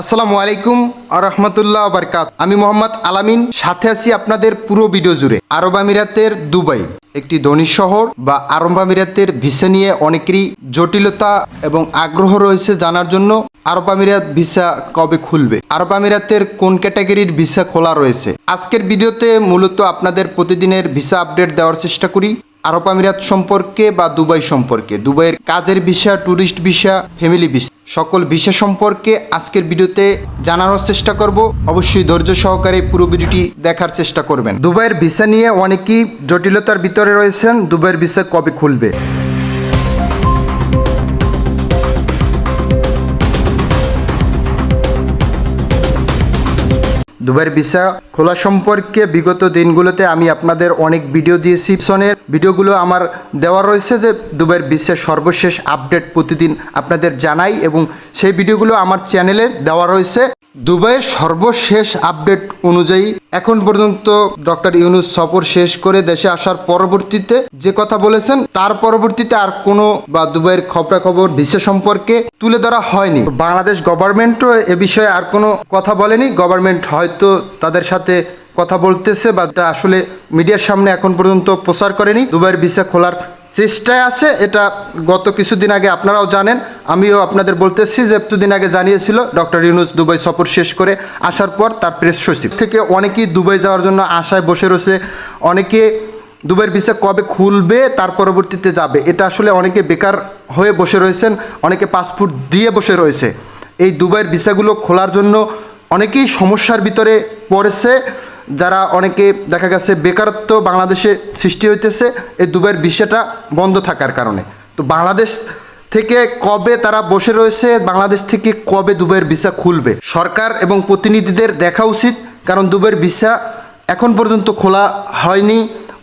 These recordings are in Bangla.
আসসালামু আলাইকুম রহমতুল্লাহ বারকাত। আমি মোহাম্মদ আলামিন, সাথে আছি আপনাদের পুরো ভিডিও জুড়ে। আরব আমিরাতের দুবাই, একটি ধনী শহর বা আরব আমিরাতের ভিসা নিয়ে অনেকেরই জটিলতা এবং আগ্রহ রয়েছে জানার জন্য আরব আমিরাত ভিসা কবে খুলবে? আরব আমিরাতের কোন ক্যাটাগরির ভিসা খোলা রয়েছে? আজকের ভিডিওতে মূলত আপনাদের প্রতিদিনের ভিসা আপডেট দেওয়ার চেষ্টা করি। আরব আমিরাত সম্পর্কে বা দুবাই সম্পর্কে? দুবাইয়ের কাজের visa tourist visa, family visa, সকল ভিসা সম্পর্কে আজকের ভিডিওতে জানানোর চেষ্টা করব। অবশ্যই ধৈর্য সহকারে পুরো ভিডিওটি দেখার চেষ্টা করবেন। দুবাইয়ের ভিসা নিয়ে অনেকেই জটিলতার ভিতরে রয়েছেন। দুবাইয়ের ভিসা কবে খুলবে? দুবাইয়ের ভিসা খোলা সম্পর্কে বিগত দিনগুলোতে আমি আপনাদের অনেক ভিডিও দিয়েছি। পিছনের ভিডিওগুলো আমার দেওয়া রয়েছে যে দুবাইয়ের বিশ্বের সর্বশেষ আপডেট প্রতিদিন আপনাদের জানাই এবং সেই ভিডিওগুলো আমার চ্যানেলে দেওয়া রয়েছে। দুবাইয়ের সর্বশেষ আপডেট অনুযায়ী এখন পর্যন্ত ডক্টর ইউনুস সফর শেষ করে দেশে আসার পরবর্তীতে যে কথা বলেছেন, তার পরবর্তীতে আর কোনো বা দুবাইয়ের খবরাখবর ভিসা সম্পর্কে তুলে ধরা হয়নি। বাংলাদেশ গভর্নমেন্টও এ বিষয়ে আর কোনো কথা বলেনি। গভর্নমেন্ট হয়তো তাদের সাথে কথা বলতেছে বা আসলে মিডিয়ার সামনে এখন পর্যন্ত প্রচার করেনি। দুবাইয়ের ভিসা খোলার চেষ্টায় আছে, এটা গত কিছুদিন আগে আপনারাও জানেন, আমিও আপনাদের বলতেছি যে কিছুদিন আগে জানিয়েছিল ডক্টর ইউনুস দুবাই সফর শেষ করে আসার পর তার প্রেস সচিব। থেকে অনেকেই দুবাই যাওয়ার জন্য আশায় বসে রয়েছে, অনেকে দুবাইয়ের ভিসা কবে খুলবে, তার পরবর্তীতে যাবে। এটা আসলে অনেকে বেকার হয়ে বসে রয়েছেন, অনেকে পাসপোর্ট দিয়ে বসে রয়েছে। এই দুবাইয়ের ভিসাগুলো খোলার জন্য অনেকেই সমস্যার ভিতরে পড়েছে। যারা অনেকে দেখা গেছে বেকারত্ব বাংলাদেশে সৃষ্টি হইতেছে, এই দুবাইয়ের বিষয়টা বন্ধ থাকার কারণে। তো বাংলাদেশ থেকে কবে তারা বসে রয়েছে, বাংলাদেশ থেকে কবে দুবাইয়ের ভিসা খুলবে? সরকার এবং প্রতিনিধিদের দেখা উচিত, কারণ দুবাইয়ের ভিসা এখন পর্যন্ত খোলা হয়নি।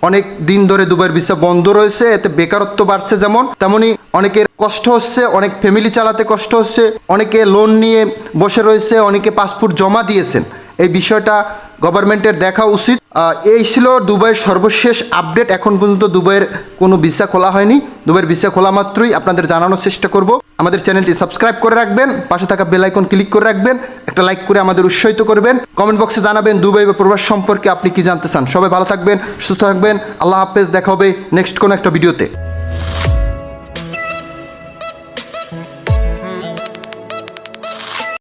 অনেক দিন ধরে দুবাইয়ের ভিসা বন্ধ রয়েছে, এতে বেকারত্ব বাড়ছে যেমন, তেমনি অনেকের কষ্ট হচ্ছে, অনেক ফ্যামিলি চালাতে কষ্ট হচ্ছে, অনেকে লোন নিয়ে বসে রয়েছে, অনেকে পাসপোর্ট জমা দিয়েছেন। এই বিষয়টা গভর্নমেন্টের দেখা উচিত। এই ছিল দুবাইয়ের সর্বশেষ আপডেট। এখন পর্যন্ত দুবাইয়ের কোনো ভিসা খোলা হয়নি। দুবাইয়ের ভিসা খোলা মাত্রই আপনাদের জানানোর চেষ্টা করব। আমাদের চ্যানেলটি সাবস্ক্রাইব করে রাখবেন, পাশে থাকা বেল আইকন ক্লিক করে রাখবেন, একটা লাইক করে আমাদের উৎসাহিত করবেন। কমেন্ট বক্সে জানাবেন দুবাই বা প্রবাস সম্পর্কে আপনি কি জানতে চান। সবাই ভালো থাকবেন, সুস্থ থাকবেন। আল্লাহ হাফেজ, দেখা হবে নেক্সট কোনো একটা ভিডিওতে।